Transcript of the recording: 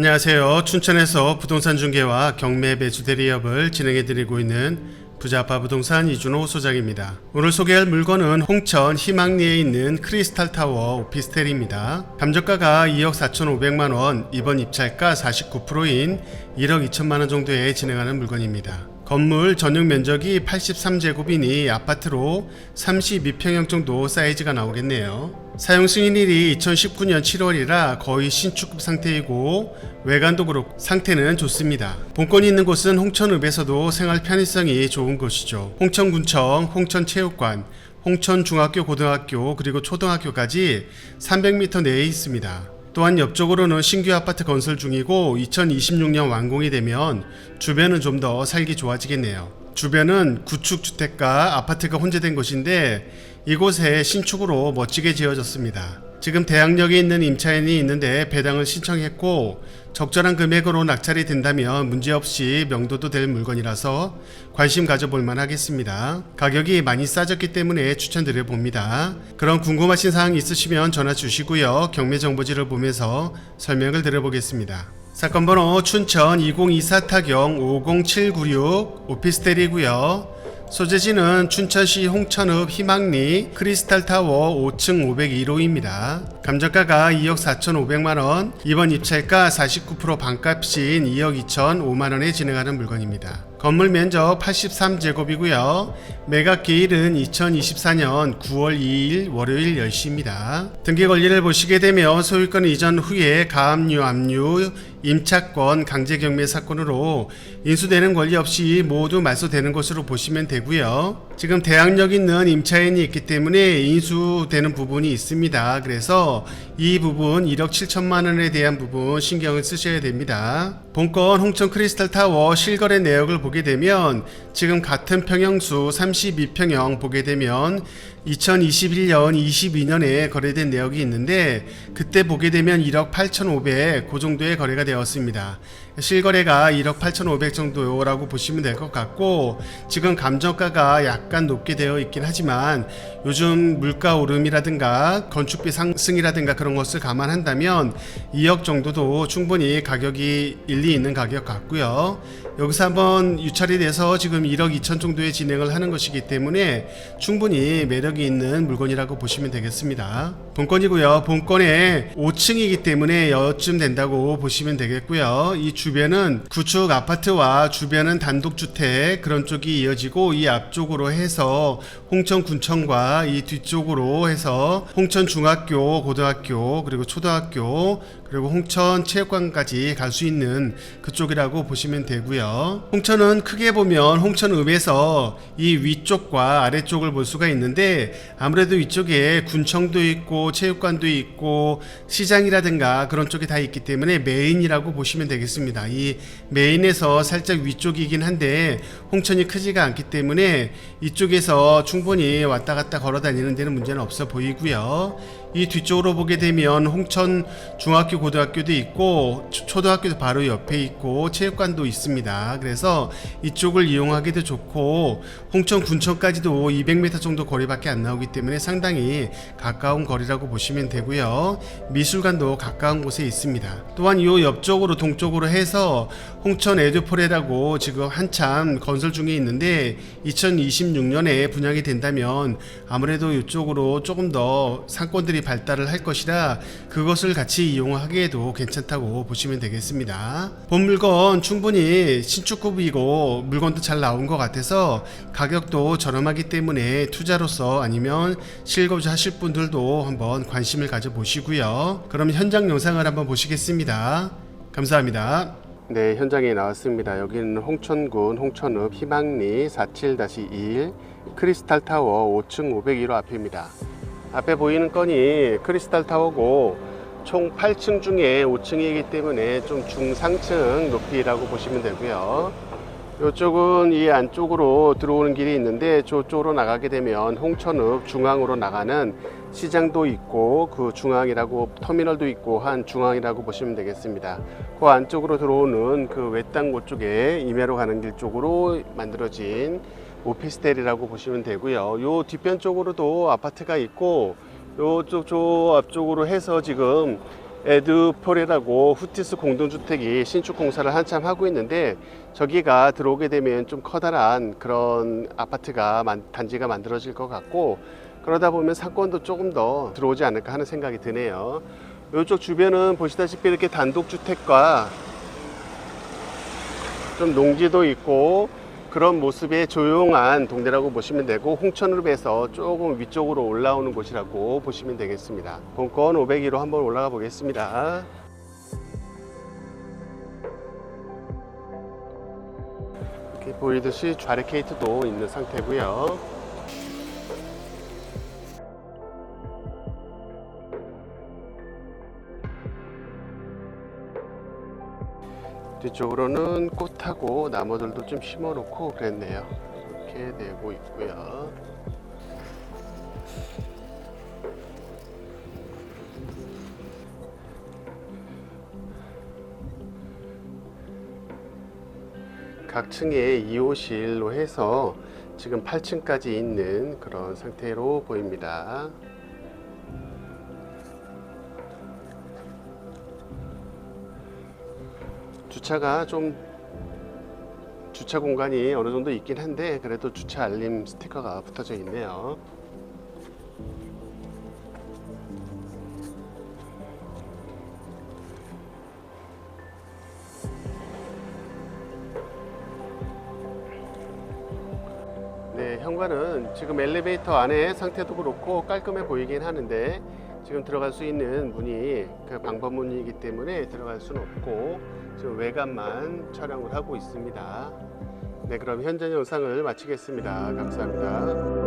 안녕하세요. 춘천에서 부동산 중개와 경매 매수 대리업을 진행해 드리고 있는 부자파 부동산 이준호 소장입니다. 오늘 소개할 물건은 홍천 희망리에 있는 크리스탈 타워 오피스텔입니다. 감정가가 2억 4,500만 원, 이번 입찰가 49%인 1억 2천만 원 정도에 진행하는 물건입니다. 건물 전용 면적이 83제곱이니 아파트로 32평형 정도 사이즈가 나오겠네요. 사용 승인일이 2019년 7월이라 거의 신축급 상태이고 외관도 그렇고 상태는 좋습니다. 본건이 있는 곳은 홍천읍에서도 생활 편의성이 좋은 곳이죠. 홍천군청, 홍천체육관, 홍천중학교, 고등학교 그리고 초등학교까지 300m 내에 있습니다. 또한 옆쪽으로는 신규 아파트 건설 중이고 2026년 완공이 되면 주변은 좀 더 살기 좋아지겠네요. 주변은 구축 주택과 아파트가 혼재된 곳인데 이곳에 신축으로 멋지게 지어졌습니다. 지금 대학역에 있는 임차인이 있는데 배당을 신청했고 적절한 금액으로 낙찰이 된다면 문제없이 명도도 될 물건이라서 관심 가져볼 만하겠습니다. 가격이 많이 싸졌기 때문에 추천드려 봅니다. 그런 궁금하신 사항 있으시면 전화 주시고요. 경매 정보지를 보면서 설명을 드려보겠습니다. 사건 번호 춘천 2024 타경 50796 오피스텔이고요. 소재지는 춘천시 홍천읍 희망리 크리스탈 타워 5층 501호입니다. 감정가가 2억 4,500만 원, 이번 입찰가 49% 반값인 2억 2,005만 원에 진행하는 물건입니다. 건물 면적 83제곱이고요. 매각 기일은 2024년 9월 2일 월요일 10시입니다. 등기 권리를 보시게 되면 소유권 이전 후에 가압류, 압류, 임차권, 강제 경매 사건으로 인수되는 권리 없이 모두 말소되는 것으로 보시면 되고요. 지금 대항력 있는 임차인이 있기 때문에 인수되는 부분이 있습니다. 그래서 이 부분 1억 7천만 원에 대한 부분 신경을 쓰셔야 됩니다. 본건 홍천 크리스탈 타워 실거래 내역을 보게 되면 지금 같은 평형수 32평형 보게 되면 2021년, 22년에 거래된 내역이 있는데 그때 보게 되면 1억 8,500 그 정도의 거래가 되었습니다. 실거래가 1억 8,500 정도라고 보시면 될 것 같고 지금 감정가가 약간 높게 되어 있긴 하지만 요즘 물가 오름이라든가 건축비 상승이라든가 그런 것을 감안한다면 2억 정도도 충분히 가격이 일리 있는 가격 같고요. 여기서 한번 유찰이 돼서 지금 1억 2천 정도의 진행을 하는 것이기 때문에 충분히 매력이 있는 물건이라고 보시면 되겠습니다. 본건이고요. 본건에 5층이기 때문에 여쯤 된다고 보시면 되겠고요. 이 주 변은 구축 아파트와 주변은 단독주택 그런 쪽이 이어지고 이 앞쪽으로 해서 홍천 군청과 이 뒤쪽으로 해서 홍천 중학교, 고등학교 그리고 초등학교 그리고 홍천 체육관까지 갈 수 있는 그쪽이라고 보시면 되고요. 홍천은 크게 보면 홍천읍에서 이 위쪽과 아래쪽을 볼 수가 있는데 아무래도 이쪽에 군청도 있고 체육관도 있고 시장이라든가 그런 쪽이 다 있기 때문에 메인이라고 보시면 되겠습니다. 이 메인에서 살짝 위쪽이긴 한데 홍천이 크지가 않기 때문에 이쪽에서 충분히 왔다 갔다 걸어 다니는 데는 문제는 없어 보이고요. 이 뒤쪽으로 보게 되면 홍천 중학교 고등학교도 있고 초- 초등학교도 바로 옆에 있고 체육관도 있습니다. 그래서 이쪽을 이용하기도 좋고 홍천 군청까지도 200m 정도 거리밖에 안 나오기 때문에 상당히 가까운 거리라고 보시면 되고요. 미술관도 가까운 곳에 있습니다. 또한 이 옆쪽으로 동쪽으로 해서 홍천 에듀폴이라고 지금 한참 건설 중에 있는데 2026년에 분양이 된다면 아무래도 이쪽으로 조금 더 상권들이 발달을 할 것이라 그것을 같이 이용하기에도 괜찮다고 보시면 되겠습니다. 본 물건 충분히 신축급이고 물건도 잘 나온 것 같아서 가격도 저렴하기 때문에 투자로서 아니면 실거주 하실 분들도 한번 관심을 가져보시고요. 그럼 현장 영상을 한번 보시겠습니다. 감사합니다. 네, 현장에 나왔습니다. 여기는 홍천군 홍천읍 희망리 47-21 크리스탈 타워 5층 501호 앞입니다. 앞에 보이는 건이 크리스탈 타워고 총 8층 중에 5층이기 때문에 좀 중상층 높이라고 보시면 되고요. 이쪽은 이 안쪽으로 들어오는 길이 있는데 저쪽으로 나가게 되면 홍천읍 중앙으로 나가는 시장도 있고 그 중앙이라고 터미널도 있고 한 중앙이라고 보시면 되겠습니다. 그 안쪽으로 들어오는 그 외땅 쪽에 임야로 가는 길 쪽으로 만들어진 오피스텔이라고 보시면 되고요. 요 뒤편 쪽으로도 아파트가 있고 요쪽 저 앞쪽으로 해서 지금 에드폴이라고 후티스 공동주택이 신축 공사를 한참 하고 있는데 저기가 들어오게 되면 좀 커다란 그런 아파트가 만- 단지가 만들어질 것 같고 그러다 보면 상권도 조금 더 들어오지 않을까 하는 생각이 드네요. 이쪽 주변은 보시다시피 이렇게 단독주택과 좀 농지도 있고 그런 모습의 조용한 동네라고 보시면 되고 홍천으로 해서 조금 위쪽으로 올라오는 곳이라고 보시면 되겠습니다. 본권 502로 한번 올라가 보겠습니다. 이렇게 보이듯이 좌레케이트도 있는 상태고요. 뒤쪽으로는 꽃하고 나무들도 좀 심어 놓고 그랬네요. 이렇게 되고 있고요. 각 층에 2호실로 해서 지금 8층까지 있는 그런 상태로 보입니다. 주차가 좀 주차 공간이 어느 정도 있긴 한데 그래도 주차 알림 스티커가 붙어져 있네요. 네, 현관은 지금 엘리베이터 안에 상태도 그렇고 깔끔해 보이긴 하는데 지금 들어갈 수 있는 문이 그 방법문이기 때문에 들어갈 수는 없고 지금 외관만 촬영을 하고 있습니다. 네, 그럼 현재 영상을 마치겠습니다. 감사합니다.